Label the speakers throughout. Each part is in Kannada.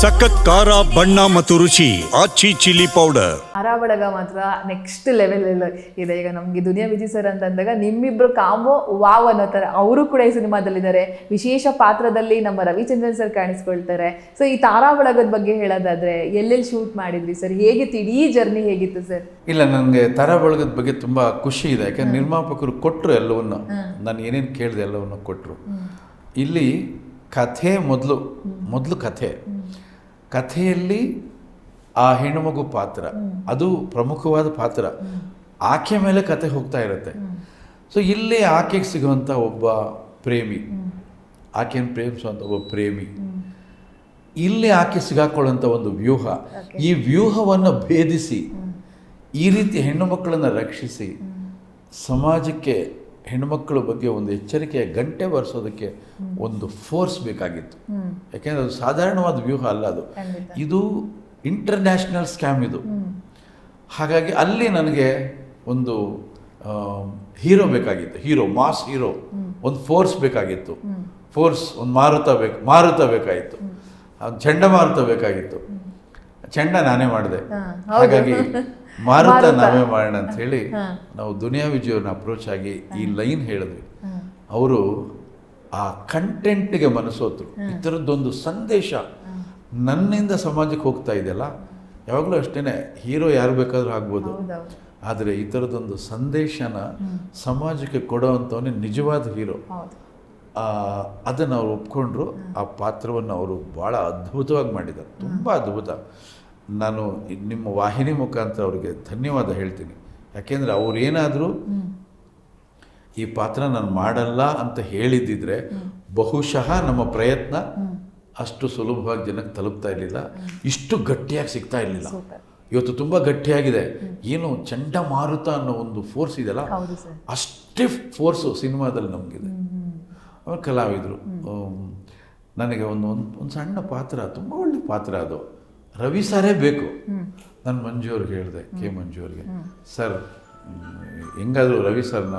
Speaker 1: ಸಖತ್ ಖಾರ ಬಣ್ಣ ಮತ್ತು ರುಚಿ ಆಚಿ ಚಿಲ್ಲಿ ಪೌಡರ್.
Speaker 2: ಖಾರ ಬಳಗ ಮಾತ್ರ ನೆಕ್ಸ್ಟ್ ಲೆವೆಲ್ ಇದೆ. ಈಗ ನಮ್ಗೆ ದುನಿಯಾ ವಿಜಿ ಸರ್ ಅಂತ ಅಂದಾಗ ನಿಮ್ಮಿಬ್ರು ಕಾಮೋ ವಾವ್ ಅನ್ನೋ ಥರ ಅವರು ಕೂಡ ಈ ಸಿನಿಮಾದಲ್ಲಿದ್ದಾರೆ. ವಿಶೇಷ ಪಾತ್ರದಲ್ಲಿ ನಮ್ಮ ರವಿಚಂದ್ರನ್ ಸರ್ ಕಾಣಿಸ್ಕೊಳ್ತಾರೆ. ಸೊ ಈ ತಾರಾ ಬಳಗದ ಬಗ್ಗೆ ಹೇಳೋದಾದ್ರೆ ಎಲ್ಲೆಲ್ಲಿ ಶೂಟ್ ಮಾಡಿದ್ರಿ ಸರ್ ಹೇಗಿತ್ತು ಇಡೀ ಜರ್ನಿ ಹೇಗಿತ್ತು ಸರ್
Speaker 3: ಇಲ್ಲ ನನಗೆ ತಾರಾವಳಗದ ಬಳಗದ ಬಗ್ಗೆ ತುಂಬ ಖುಷಿ ಇದೆ. ಯಾಕಂದ್ರೆ ನಿರ್ಮಾಪಕರು ಕೊಟ್ಟರು ಎಲ್ಲವನ್ನು. ನಾನು ಏನೇನು ಕೇಳಿದೆ ಎಲ್ಲವನ್ನು ಕೊಟ್ಟರು ಇಲ್ಲಿ ಕಥೆ ಮೊದಲು ಮೊದಲು ಕಥೆ. ಕಥೆಯಲ್ಲಿ ಆ ಹೆಣ್ಣುಮಗು ಪಾತ್ರ. ಅದು ಪ್ರಮುಖವಾದ ಪಾತ್ರ. ಆಕೆ ಮೇಲೆ ಕತೆ ಹೋಗ್ತಾ ಇರುತ್ತೆ. ಸೊ ಇಲ್ಲಿ ಆಕೆಗೆ ಸಿಗುವಂಥ ಒಬ್ಬ ಪ್ರೇಮಿ. ಆಕೆಯನ್ನು ಪ್ರೇಮಿಸುವಂಥ ಒಬ್ಬ ಪ್ರೇಮಿ. ಇಲ್ಲಿ ಆಕೆ ಸಿಗಾಕೊಳ್ಳುವಂಥ ಒಂದು ವ್ಯೂಹ. ಈ ವ್ಯೂಹವನ್ನು ಭೇದಿಸಿ ಈ ರೀತಿ ಹೆಣ್ಣು ಮಕ್ಕಳನ್ನು ರಕ್ಷಿಸಿ ಸಮಾಜಕ್ಕೆ ಹೆಣ್ಣುಮಕ್ಕಳ ಬಗ್ಗೆ ಒಂದು ಎಚ್ಚರಿಕೆಯ ಗಂಟೆ ಬರೆಸೋದಕ್ಕೆ ಒಂದು ಫೋರ್ಸ್ ಬೇಕಾಗಿತ್ತು. ಯಾಕೆಂದರೆ ಅದು ಸಾಧಾರಣವಾದ ವ್ಯೂಹ ಅಲ್ಲ ಅದು. ಇದು ಇಂಟರ್ನ್ಯಾಷನಲ್ ಸ್ಕ್ಯಾಮ್ ಇದು. ಹಾಗಾಗಿ ಅಲ್ಲಿ ನನಗೆ ಒಂದು ಹೀರೋ ಬೇಕಾಗಿತ್ತು. Hero mass hero. ಒಂದು ಫೋರ್ಸ್ ಬೇಕಾಗಿತ್ತು. ಫೋರ್ಸ್ ಒಂದು ಮಾರುತ ಬೇಕು ಮಾರುತ ಬೇಕಾಗಿತ್ತು. ಆ ಚಂಡಮಾರುತ ಬೇಕಾಗಿತ್ತು. ಚಂಡ ನಾನೇ ಮಾಡಿದೆ. ಹಾಗಾಗಿ ಮಾರುತ ನಾವೇ ಮಾಡೋಣ ಅಂತ ಹೇಳಿ ನಾವು ದುನಿಯಾ ವಿಜಯವನ್ನು ಅಪ್ರೋಚ್ ಆಗಿ ಈ ಲೈನ್ ಹೇಳಿದ್ವಿ. ಅವರು ಆ ಕಂಟೆಂಟ್ಗೆ ಮನಸ್ಸೋತ್ರು ಈ ಥರದ್ದೊಂದು ಸಂದೇಶ ನನ್ನಿಂದ ಸಮಾಜಕ್ಕೆ ಹೋಗ್ತಾ ಇದೆಯಲ್ಲ ಯಾವಾಗಲೂ ಅಷ್ಟೇ ಹೀರೋ ಯಾರು ಬೇಕಾದರೂ ಆಗ್ಬೋದು. ಆದರೆ ಈ ಥರದ್ದೊಂದು ಸಂದೇಶನ ಸಮಾಜಕ್ಕೆ ಕೊಡೋವಂಥವನೇ ನಿಜವಾದ ಹೀರೋ. ಅದನ್ನು ಅವ್ರು ಒಪ್ಕೊಂಡ್ರು. ಆ ಪಾತ್ರವನ್ನು ಅವರು ಭಾಳ ಅದ್ಭುತವಾಗಿ ಮಾಡಿದ್ದಾರೆ. ತುಂಬ ಅದ್ಭುತ. ನಾನು ನಿಮ್ಮ ವಾಹಿನಿ ಮುಖಾಂತರ ಅವರಿಗೆ ಧನ್ಯವಾದ ಹೇಳ್ತೀನಿ. ಯಾಕೆಂದರೆ ಅವರೇನಾದರೂ ಈ ಪಾತ್ರ ನಾನು ಮಾಡಲ್ಲ ಅಂತ ಹೇಳಿದ್ದಿದ್ರೆ ಬಹುಶಃ ನಮ್ಮ ಪ್ರಯತ್ನ ಅಷ್ಟು ಸುಲಭವಾಗಿ ಜನಕ್ಕೆ ತಲುಪ್ತಾ ಇರಲಿಲ್ಲ. ಇಷ್ಟು ಗಟ್ಟಿಯಾಗಿ ಸಿಗ್ತಾ ಇರಲಿಲ್ಲ. ಇವತ್ತು ತುಂಬ ಗಟ್ಟಿಯಾಗಿದೆ. ಏನು ಚಂಡಮಾರುತ ಅನ್ನೋ ಒಂದು ಫೋರ್ಸ್ ಇದೆಯಲ್ಲ? ಅಷ್ಟೇ ಫೋರ್ಸು ಸಿನಿಮಾದಲ್ಲಿ ನಮಗಿದೆ. ಅವ್ರು ಕಲಾವಿದರು. ನನಗೆ ಒಂದು ಒಂದು ಒಂದು ಸಣ್ಣ ಪಾತ್ರ ತುಂಬ ಒಳ್ಳೆ ಪಾತ್ರ ಅದು. ರವಿ ಸಾರೇ ಬೇಕು. ನಾನು ಮಂಜು ಅವ್ರಿಗೆ ಹೇಳಿದೆ ಕೆ ಮಂಜು ಅವ್ರಿಗೆ. ಸರ್ ಹೆಂಗಾದರೂ ರವಿ ಸರ್ನ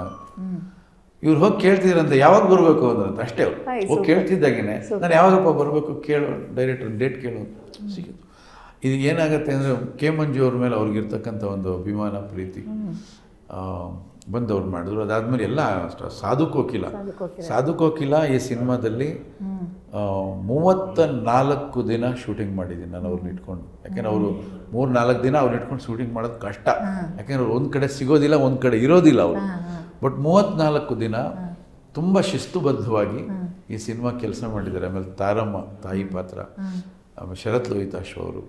Speaker 3: ಇವ್ರು ಹೋಗಿ ಕೇಳ್ತಿದ್ರಂತೆ ಯಾವಾಗ ಬರಬೇಕು ಅಂದ್ರಂತ? ಅಷ್ಟೇ ಅವ್ರು. ಹೋಗಿ ಕೇಳ್ತಿದ್ದಾಗೇನೆ ನಾನು ಯಾವಾಗಪ್ಪ ಬರಬೇಕು ಕೇಳು ಡೈರೆಕ್ಟರ್ ಡೇಟ್ ಕೇಳು ಸಿಕ್ಕಿತು ಇದು ಏನಾಗುತ್ತೆ ಅಂದರೆ ಕೆ ಮಂಜು ಅವ್ರ ಮೇಲೆ ಅವ್ರಿಗಿರ್ತಕ್ಕಂಥ ಒಂದು ಅಭಿಮಾನ ಪ್ರೀತಿ ಬಂದವ್ರು ಬಂದು ಮಾಡಿದ್ರು. ಅದಾದಮೇಲೆ ಎಲ್ಲ ಅಷ್ಟ- ಸಾಧು ಕೋಕಿಲ
Speaker 2: ಸಾಧು ಕೋಕಿಲ.
Speaker 3: ಈ ಸಿನಿಮಾದಲ್ಲಿ ಮೂವತ್ತ ನಾಲ್ಕು ದಿನ ಶೂಟಿಂಗ್ ಮಾಡಿದ್ದೀನಿ ನಾನು ಅವ್ರನ್ನ ಇಟ್ಕೊಂಡು. ಯಾಕೆಂದ್ರೆ ಅವರು ಮೂರು ನಾಲ್ಕು ದಿನ ಅವ್ರನ್ನ ಇಟ್ಕೊಂಡು ಶೂಟಿಂಗ್ ಮಾಡೋದು ಕಷ್ಟ. ಯಾಕೆಂದ್ರೆ ಅವ್ರು ಒಂದು ಕಡೆ ಸಿಗೋದಿಲ್ಲ ಒಂದು ಕಡೆ ಇರೋದಿಲ್ಲ ಅವರು. ಬಟ್ ಮೂವತ್ತ್ನಾಲ್ಕು ದಿನ ತುಂಬ ಶಿಸ್ತುಬದ್ಧವಾಗಿ ಈ ಸಿನಿಮಾ ಕೆಲಸ ಮಾಡಿದ್ದಾರೆ. ಆಮೇಲೆ ತಾರಮ್ಮ ತಾಯಿ ಪಾತ್ರ ಆಮೇಲೆ ಶರತ್ ಲೋಹಿತಾಶ್ ಅವರು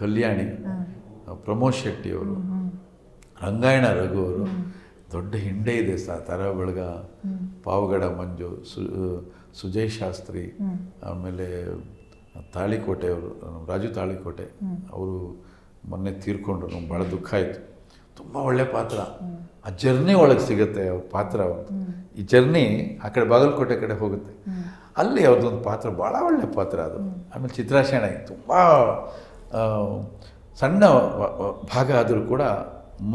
Speaker 3: ಕಲ್ಯಾಣಿ ಪ್ರಮೋದ್ ಶೆಟ್ಟಿ ಅವರು ರಂಗಾಯಣ ರಘು ಅವರು. ದೊಡ್ಡ ಹಿಂಡೆ ಇದೆ ಸ ತಾರಾ ಬೆಳಗ ಪಾವಗಡ ಮಂಜು ಸು ಸುಜಯ್ ಶಾಸ್ತ್ರಿ ಆಮೇಲೆ ತಾಳಿಕೋಟೆ ಅವರು ರಾಜು ತಾಳಿಕೋಟೆ ಅವರು ಮೊನ್ನೆ ತೀರ್ಕೊಂಡ್ರು ನಮ್ಗೆ ಭಾಳ ದುಃಖ ಆಯಿತು. ತುಂಬ ಒಳ್ಳೆ ಪಾತ್ರ. ಆ ಜರ್ನಿ ಒಳಗೆ ಸಿಗುತ್ತೆ ಅವ್ರ ಪಾತ್ರ ಒಂದು ಈ ಜರ್ನಿ ಆ ಕಡೆ ಬಾಗಲಕೋಟೆ ಕಡೆ ಹೋಗುತ್ತೆ. ಅಲ್ಲಿ ಅವ್ರದ್ದೊಂದು ಪಾತ್ರ ಭಾಳ ಒಳ್ಳೆ ಪಾತ್ರ ಅದು. ಆಮೇಲೆ ಚಿತ್ರಾಶಯಣ ತುಂಬ ಸಣ್ಣ ಭಾಗ ಆದರೂ ಕೂಡ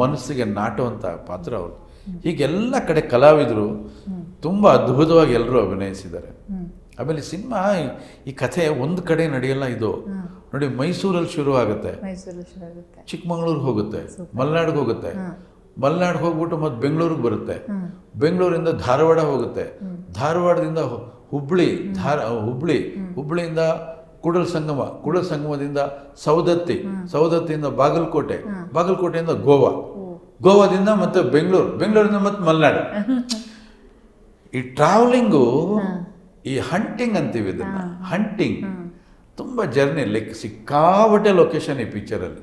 Speaker 3: ಮನಸ್ಸಿಗೆ ನಾಟುವಂಥ ಪಾತ್ರ ಅವರು ಹೀಗೆಲ್ಲ ಕಡೆ ಕಲಾವಿದರು ತುಂಬ ಅದ್ಭುತವಾಗಿ ಎಲ್ಲರೂ ಅಭಿನಯಿಸಿದ್ದಾರೆ. ಆಮೇಲೆ ಸಿನಿಮಾ ಈ ಕಥೆ ಒಂದು ಕಡೆ ನಡೆಯಲ್ಲ ಇದು. ನೋಡಿ ಮೈಸೂರಲ್ಲಿ ಶುರು ಆಗುತ್ತೆ. ಚಿಕ್ಕಮಂಗ್ಳೂರಿಗೆ ಹೋಗುತ್ತೆ. ಮಲೆನಾಡಿಗೆ ಹೋಗುತ್ತೆ. ಮಲೆನಾಡಿಗೆ ಹೋಗ್ಬಿಟ್ಟು ಮತ್ತೆ ಬೆಂಗಳೂರಿಗೆ ಬರುತ್ತೆ. ಬೆಂಗಳೂರಿಂದ ಧಾರವಾಡ ಹೋಗುತ್ತೆ. ಧಾರವಾಡದಿಂದ ಹುಬ್ಳಿ ಧಾರ ಹುಬ್ಳಿ ಹುಬ್ಳಿಯಿಂದ ಕೂಡಲ ಸಂಗಮ ಕೂಡಲ ಸಂಗಮದಿಂದ ಸೌದತ್ತಿ ಸೌದತ್ತಿಯಿಂದ ಬಾಗಲಕೋಟೆ ಬಾಗಲಕೋಟೆಯಿಂದ ಗೋವಾ. ಗೋವಾದಿಂದ ಮತ್ತೆ ಬೆಂಗಳೂರು ಬೆಂಗಳೂರಿಂದ ಮತ್ತೆ ಮಲೆನಾಡು. ಈ ಟ್ರಾವೆಲಿಂಗು ಈ ಹಂಟಿಂಗ್ ಅಂತೀವಿ ಇದನ್ನ ಹಂಟಿಂಗ್ ತುಂಬ ಜರ್ನಿ ಲೈಕ್ ಸಿಕ್ಕಾಬಟ್ಟೆ ಲೊಕೇಶನ್ ಈ ಪಿಕ್ಚರಲ್ಲಿ